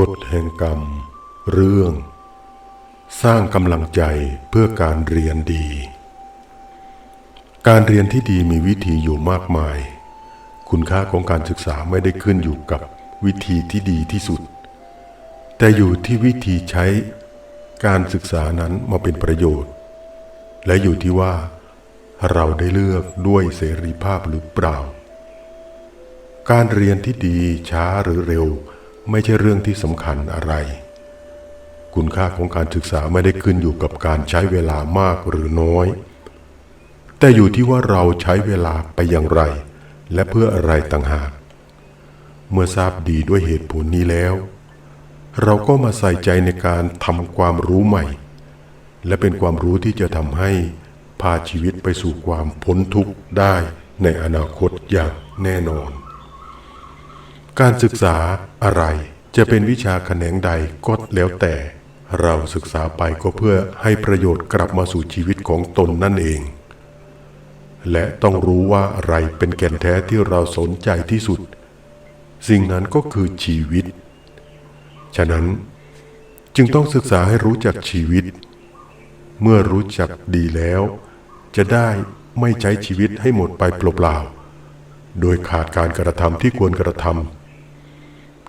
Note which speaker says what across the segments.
Speaker 1: กฎแห่งกรรม เรื่อง สร้างกำลังใจเพื่อการเรียนดี การเรียนที่ดีมีวิธีอยู่มากมาย คุณค่าของการศึกษาไม่ได้ขึ้นอยู่กับวิธีที่ดีที่สุด แต่อยู่ที่วิธีใช้การศึกษานั้นมาเป็นประโยชน์ และอยู่ที่ว่า เราได้เลือกด้วยเสรีภาพหรือเปล่า การเรียนที่ดีช้าหรือเร็ว ไม่ใช่เรื่องที่สำคัญอะไร คุณค่าของการศึกษาไม่ได้ขึ้นอยู่กับการใช้เวลามากหรือน้อย แต่อยู่ที่ว่าเราใช้เวลาไปอย่างไร และเพื่ออะไรต่างหาก เมื่อทราบดีด้วยเหตุผลนี้แล้ว เราก็มาใส่ใจในการทำความรู้ใหม่ และเป็นความรู้ที่จะทำให้พาชีวิตไปสู่ความพ้นทุกข์ได้ในอนาคตอย่างแน่นอน การศึกษาอะไรจะเป็นวิชาแขนงใดก็แล้วแต่ เราศึกษาไปก็เพื่อให้ประโยชน์กลับมาสู่ชีวิตของตนนั่นเอง และต้องรู้ว่าอะไรเป็นแก่นแท้ที่เราสนใจที่สุด สิ่งนั้นก็คือชีวิต ฉะนั้นจึงต้องศึกษาให้รู้จักชีวิต เมื่อรู้จักดีแล้ว จะได้ไม่ใช้ชีวิตให้หมดไปเปล่าๆโดยขาดการกระทำที่ควรกระทำ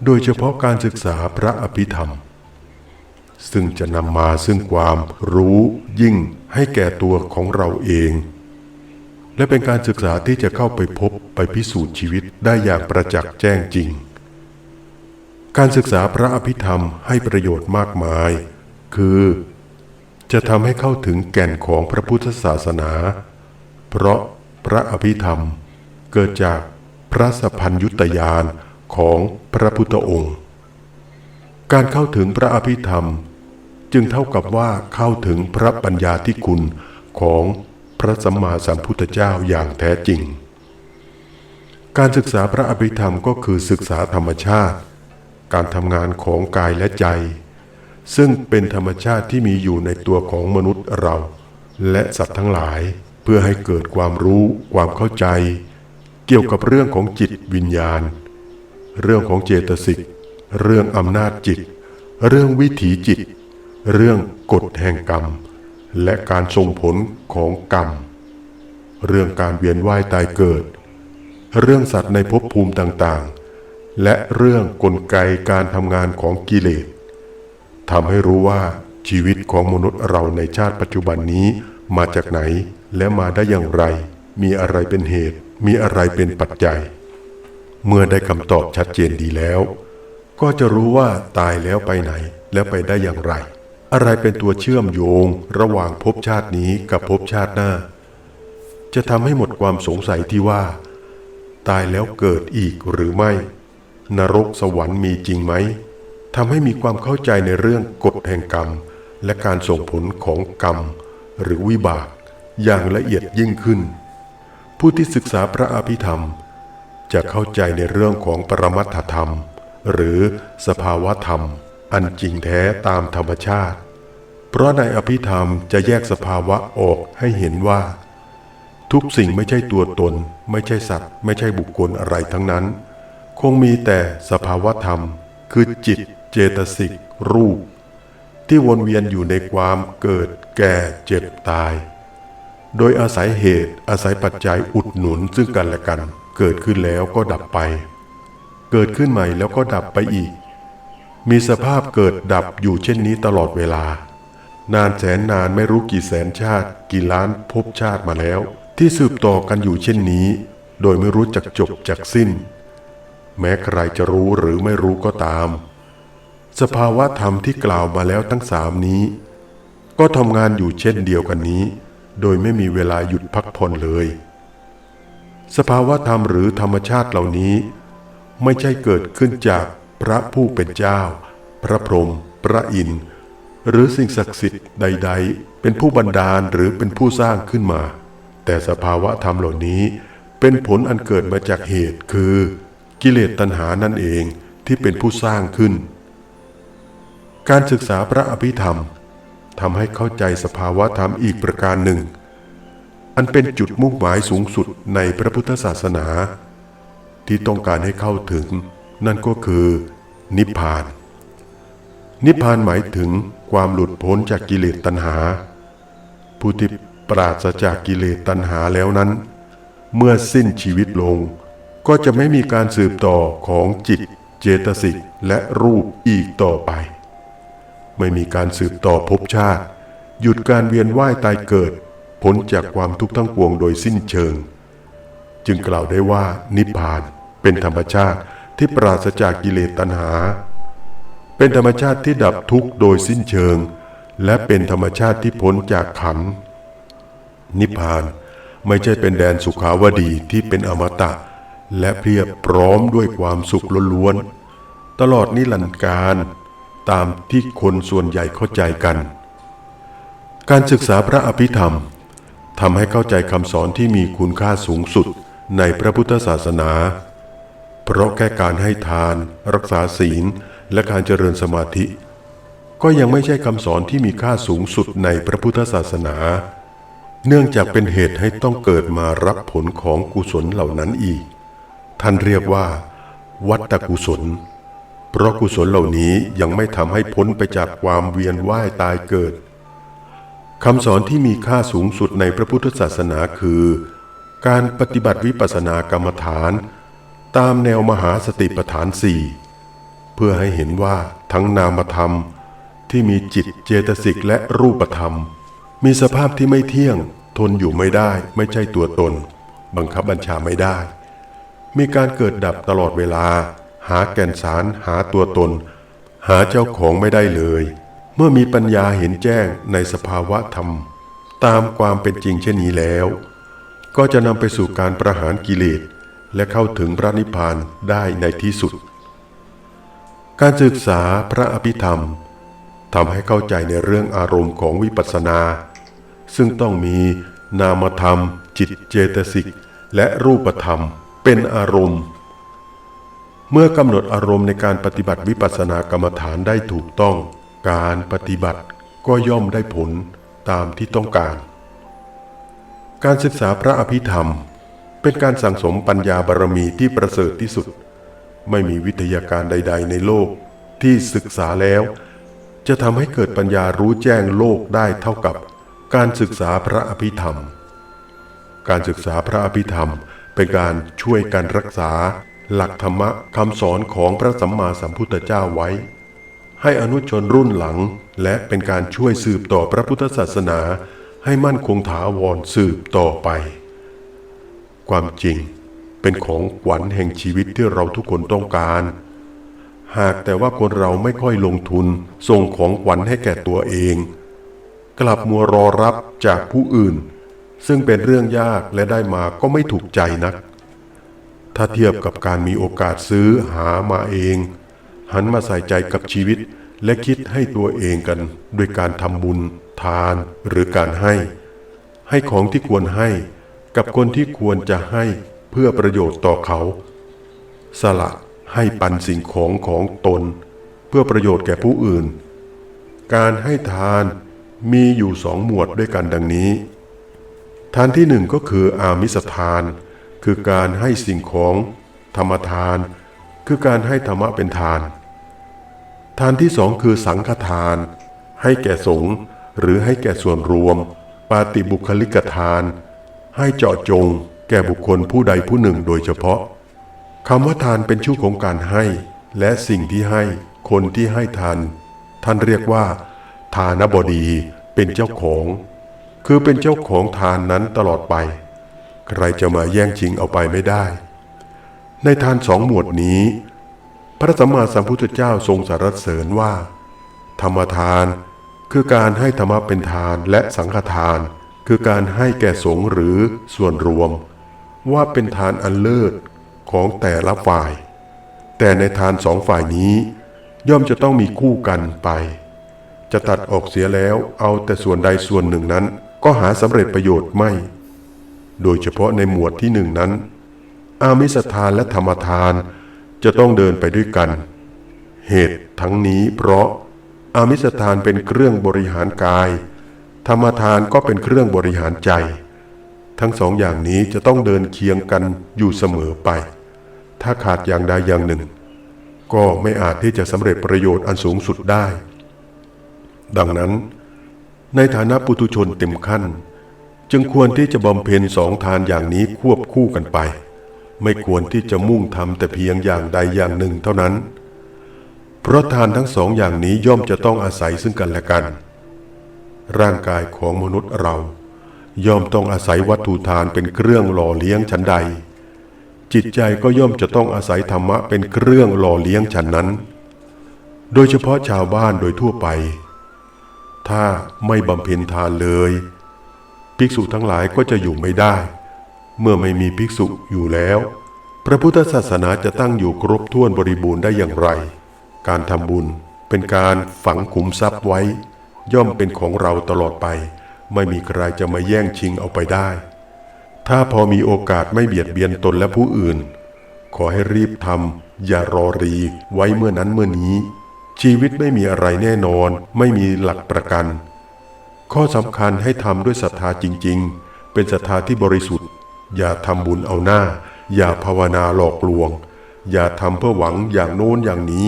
Speaker 1: โดยเฉพาะการศึกษาพระอภิธรรม ซึ่งจะนำมาซึ่งความรู้ยิ่งให้แก่ตัวของเราเอง และเป็นการศึกษาที่จะเข้าไปพบไปพิสูจน์ชีวิตได้อย่างประจักษ์แจ้งจริง การศึกษาพระอภิธรรมให้ประโยชน์มากมาย คือ จะทำให้เข้าถึงแก่นของพระพุทธศาสนา เพราะพระอภิธรรมเกิดจากพระสพัญยุตยาน ของพระพุทธองค์ การเข้าถึงพระอภิธรรม จึงเท่ากับว่าเข้าถึงพระปัญญาธิคุณของพระสัมมาสัมพุทธเจ้าอย่างแท้จริง การศึกษาพระอภิธรรมก็คือศึกษาธรรมชาติ การทำงานของกายและใจ ซึ่งเป็นธรรมชาติที่มีอยู่ในตัวของมนุษย์เรา และสัตว์ทั้งหลายเพื่อให้เกิดความรู้ความเข้าใจ เกี่ยวกับเรื่องของจิตวิญญาณ เรื่องของเจตสิก เรื่องอำนาจจิต เรื่องวิถีจิต เรื่องกฎแห่งกรรม และการส่งผลของกรรม เรื่องการเวียนว่ายตายเกิด เรื่องสัตว์ในภพภูมิต่างๆ และเรื่องกลไกการทำงานของกิเลสทำให้รู้ว่าชีวิตของมนุษย์เราในชาติปัจจุบันนี้มาจากไหนและมาได้อย่างไร มีอะไรเป็นเหตุ มีอะไรเป็นปัจจัย เมื่อได้คำตอบชัดเจนดีแล้ว ก็จะรู้ว่าตายแล้วไปไหนแล้วไปได้อย่างไร อะไรเป็นตัวเชื่อมโยงระหว่างภพชาตินี้กับภพชาติหน้า จะทำให้หมดความสงสัยที่ว่า ตายแล้วเกิดอีกหรือไม่ นรกสวรรค์มีจริงไหมทำให้มีความเข้าใจในเรื่องกฎแห่งกรรม และการส่งผลของกรรม หรือวิบากอย่างละเอียดยิ่งขึ้น ผู้ที่ศึกษาพระอภิธรรม จะเข้าใจในเรื่องของปรมัตถธรรม หรือสภาวะธรรม อันจริงแท้ตามธรรมชาติ เพราะในอภิธรรมจะแยกสภาวะออกให้เห็นว่า ทุกสิ่งไม่ใช่ตัวตน ไม่ใช่สัตว์ ไม่ใช่บุคคลอะไรทั้งนั้น คงมีแต่สภาวะธรรม คือจิต เจตสิก รูป ที่วนเวียนอยู่ในความเกิด แก่เจ็บตาย โดยอาศัยเหตุอาศัยปัจจัยอุดหนุนซึ่งกันและกัน เกิดขึ้นแล้วก็ดับไป เกิดขึ้นใหม่แล้วก็ดับไปอีก มีสภาพเกิดดับอยู่เช่นนี้ตลอดเวลา นานแสนนานไม่รู้กี่แสนชาติ กี่ล้านภพชาติมาแล้ว ที่สืบต่อกันอยู่เช่นนี้ โดยไม่รู้จักจบจักสิ้น แม้ใครจะรู้หรือไม่รู้ก็ตาม สภาวะธรรมที่กล่าวมาแล้วทั้งสามนี้ ก็ทำงานอยู่เช่นเดียวกันนี้ โดยไม่มีเวลาหยุดพักผ่อนเลย สภาวะธรรมหรือธรรมชาติเหล่านี้ ไม่ใช่เกิดขึ้นจากพระผู้เป็นเจ้า พระพรหมพระอินทร์หรือสิ่งศักดิ์สิทธิ์ใด ๆ เป็นผู้บันดาลหรือเป็นผู้สร้างขึ้นมา แต่สภาวะธรรมเหล่านี้เป็นผลอันเกิดมาจากเหตุคือ กิเลสตัณหานั่นเองที่เป็นผู้สร้างขึ้น การศึกษาพระอภิธรรมทำให้เข้าใจสภาวะธรรมอีกประการหนึ่ง อันเป็นจุดมุ่งหมายสูงสุดในพระพุทธศาสนา ที่ต้องการให้เข้าถึง นั่นก็คือนิพพาน นิพพานหมายถึงความหลุดพ้นจากกิเลสตัณหา ผู้ที่ปราศจากกิเลสตัณหาแล้วนั้น เมื่อสิ้นชีวิตลง ก็จะไม่มีการสืบต่อของจิต เจตสิกและรูปอีกต่อไป ไม่มีการสืบต่อภพชาติ หยุดการเวียนว่ายตายเกิด พ้นจากความทุกข์ทั้งปวงโดยสิ้นเชิง จึงกล่าวได้ว่านิพพานเป็นธรรมชาติที่ปราศจากกิเลสตัณหา เป็นธรรมชาติที่ดับทุกข์โดยสิ้นเชิง และเป็นธรรมชาติที่พ้นจากขัน นิพพานไม่ใช่เป็นแดนสุขาวดีที่เป็นอมตะ และเพียบพร้อมด้วยความสุขล้วนๆตลอดนิรันดร์การตามที่คนส่วนใหญ่เข้าใจกัน การศึกษาพระอภิธรรม ทำให้เข้าใจคำสอนที่มีคุณค่าสูงสุดในพระพุทธศาสนา เพราะแค่การให้ทาน รักษาศีล และการเจริญสมาธิ ก็ยังไม่ใช่คำสอนที่มีค่าสูงสุดในพระพุทธศาสนา เนื่องจากเป็นเหตุให้ต้องเกิดมารับผลของกุศลเหล่านั้นอีก ท่านเรียกว่า วัตตกุศล เพราะกุศลเหล่านี้ยังไม่ทำให้พ้นไปจากความเวียนว่ายตายเกิด คำสอนที่มีค่าสูงสุดในพระพุทธศาสนาคือ การปฏิบัติวิปัสสนากรรมฐาน ตามแนวมหาสติปัฏฐานสี่เพื่อให้เห็นว่าทั้งนามธรรมที่มีจิตเจตสิกและรูปธรรม มีสภาพที่ไม่เที่ยง ทนอยู่ไม่ได้ ไม่ใช่ตัวตน บังคับบัญชาไม่ได้ มีการเกิดดับตลอดเวลา หาแก่นสารหาตัวตน หาเจ้าของไม่ได้เลย เมื่อมีปัญญาเห็นแจ้งในสภาวะธรรม ตามความเป็นจริงเช่นนี้แล้ว ก็จะนำไปสู่การประหารกิเลสและเข้าถึงพระนิพพานได้ในที่สุด การศึกษาพระอภิธรรมทำให้เข้าใจในเรื่องอารมณ์ของวิปัสสนา ซึ่งต้องมีนามธรรม จิตเจตสิก และรูปธรรมเป็นอารมณ์ เมื่อกำหนดอารมณ์ในการปฏิบัติวิปัสสนากรรมฐานได้ถูกต้อง การปฏิบัติก็ย่อมได้ผลตามที่ต้องการ การศึกษาพระอภิธรรม เป็นการสั่งสมปัญญาบารมีที่ประเสริฐที่สุด ไม่มีวิทยาการใด ๆ ในโลกที่ศึกษาแล้ว จะทำให้เกิดปัญญารู้แจ้งโลกได้เท่ากับการศึกษาพระอภิธรรม การศึกษาพระอภิธรรม เป็นการช่วยกันรักษา หลักธรรมะคำสอนของพระสัมมาสัมพุทธเจ้าไว้ ให้อนุชนรุ่นหลัง และเป็นการช่วยสืบต่อพระพุทธศาสนา ให้มั่นคงถาวรสืบต่อไป ความจริงเป็นของขวัญแห่งชีวิตที่เราทุกคนต้องการ หากแต่ว่าคนเราไม่ค่อยลงทุนส่งของขวัญให้แก่ตัวเอง กลับมัวรอรับจากผู้อื่น ซึ่งเป็นเรื่องยากและได้มาก็ไม่ถูกใจนัก ถ้าเทียบกับการมีโอกาสซื้อหามาเอง หันมาใส่ใจกับชีวิต และคิดให้ตัวเองกันด้วยการทำบุญ ทานหรือการให้ ให้ของที่ควรให้ กับคนที่ควรจะให้เพื่อประโยชน์ต่อเขา สละให้ปันสิ่งของของตน เพื่อประโยชน์แก่ผู้อื่น การให้ทานมีอยู่สองหมวดด้วยกันดังนี้ ทานที่หนึ่งก็คืออามิสทาน คือการให้สิ่งของธรรมทาน คือการให้ธรรมะเป็นทาน ทานที่สองคือสังฆทาน ให้แก่สงฆ์หรือให้แก่ส่วนรวม ปาติบุคลิกทาน ให้เจาะจง แก่บุคคลผู้ใดผู้หนึ่งโดยเฉพาะคำว่าทานเป็นชื่อของการให้ และสิ่งที่ให้ คนที่ให้ทาน ท่านเรียกว่า ทานบดีเป็นเจ้าของ คือเป็นเจ้าของทานนั้นตลอดไป ใครจะมาแย่งชิงเอาไปไม่ได้ ในทานสองหมวดนี้ พระสัมมาสัมพุทธเจ้าทรงสรรเสริญว่า ธรรมทานคือการให้ธรรมะเป็นทานและสังฆทาน คือการให้แก่สงฆ์หรือส่วนรวม ว่าเป็นทานอันเลิศของแต่ละฝ่าย แต่ในทานสองฝ่ายนี้ ย่อมจะต้องมีคู่กันไป จะตัดออกเสียแล้วเอาแต่ส่วนใดส่วนหนึ่งนั้น ก็หาสำเร็จประโยชน์ไม่ โดยเฉพาะในหมวดที่หนึ่งนั้น อามิสทานและธรรมทานจะต้องเดินไปด้วยกัน เหตุทั้งนี้เพราะอามิสทานเป็นเครื่องบริหารกาย ธรรมทานก็เป็นเครื่องบริหารใจ ทั้งสองอย่างนี้จะต้องเดินเคียงกันอยู่เสมอไป ถ้าขาดอย่างใดอย่างหนึ่ง ก็ไม่อาจที่จะสำเร็จประโยชน์อันสูงสุดได้ ดังนั้น ในฐานะปุถุชนเต็มขั้น จึงควรที่จะบำเพ็ญสองทานอย่างนี้ควบคู่กันไป ไม่ควรที่จะมุ่งทำแต่เพียงอย่างใดอย่างหนึ่งเท่านั้น เพราะทานทั้งสองอย่างนี้ย่อมจะต้องอาศัยซึ่งกันและกัน ร่างกายของมนุษย์เราย่อมต้องอาศัยวัตถุทานเป็นเครื่องหล่อเลี้ยงชั้นใด จิตใจก็ย่อมจะต้องอาศัยธรรมะเป็นเครื่องหล่อเลี้ยงฉันนั้น โดยเฉพาะชาวบ้านโดยทั่วไป ถ้าไม่บำเพ็ญทานเลย ภิกษุทั้งหลายก็จะอยู่ไม่ได้ เมื่อไม่มีภิกษุอยู่แล้ว พระพุทธศาสนาจะตั้งอยู่ครบถ้วนบริบูรณ์ได้อย่างไร การทำบุญเป็นการฝังขุมทรัพย์ไว้ ย่อมเป็นของเราตลอดไป ไม่มีใครจะมาแย่งชิงเอาไปได้ ถ้าพอมีโอกาสไม่เบียดเบียนตนและผู้อื่น ขอให้รีบทำอย่ารอรีไว้เมื่อนั้นเมื่อนี้ ชีวิตไม่มีอะไรแน่นอน ไม่มีหลักประกัน ข้อสำคัญให้ทำด้วยศรัทธาจริง ๆ เป็นศรัทธาที่บริสุทธิ์ อย่าทำบุญเอาหน้า อย่าภาวนาหลอกลวง อย่าทำเพื่อหวังอย่างโน้นอย่างนี้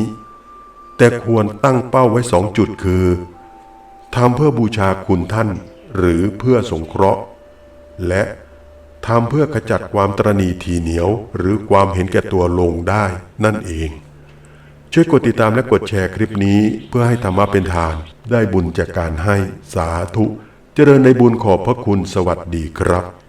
Speaker 1: แต่ควรตั้งเป้าไว้สองจุดคือทำเพื่อบูชาคุณท่าน หรือเพื่อสงเคราะห์ และทำเพื่อขจัดความตรณีทีเหนียว หรือความเห็นแก่ตัวลงได้นั่นเอง ช่วยกดติดตามและกดแชร์คลิปนี้เพื่อให้ธรรมะเป็นทาน ได้บุญจากการให้สาธุ เจริญในบุญขอบพระคุณสวัสดีครับ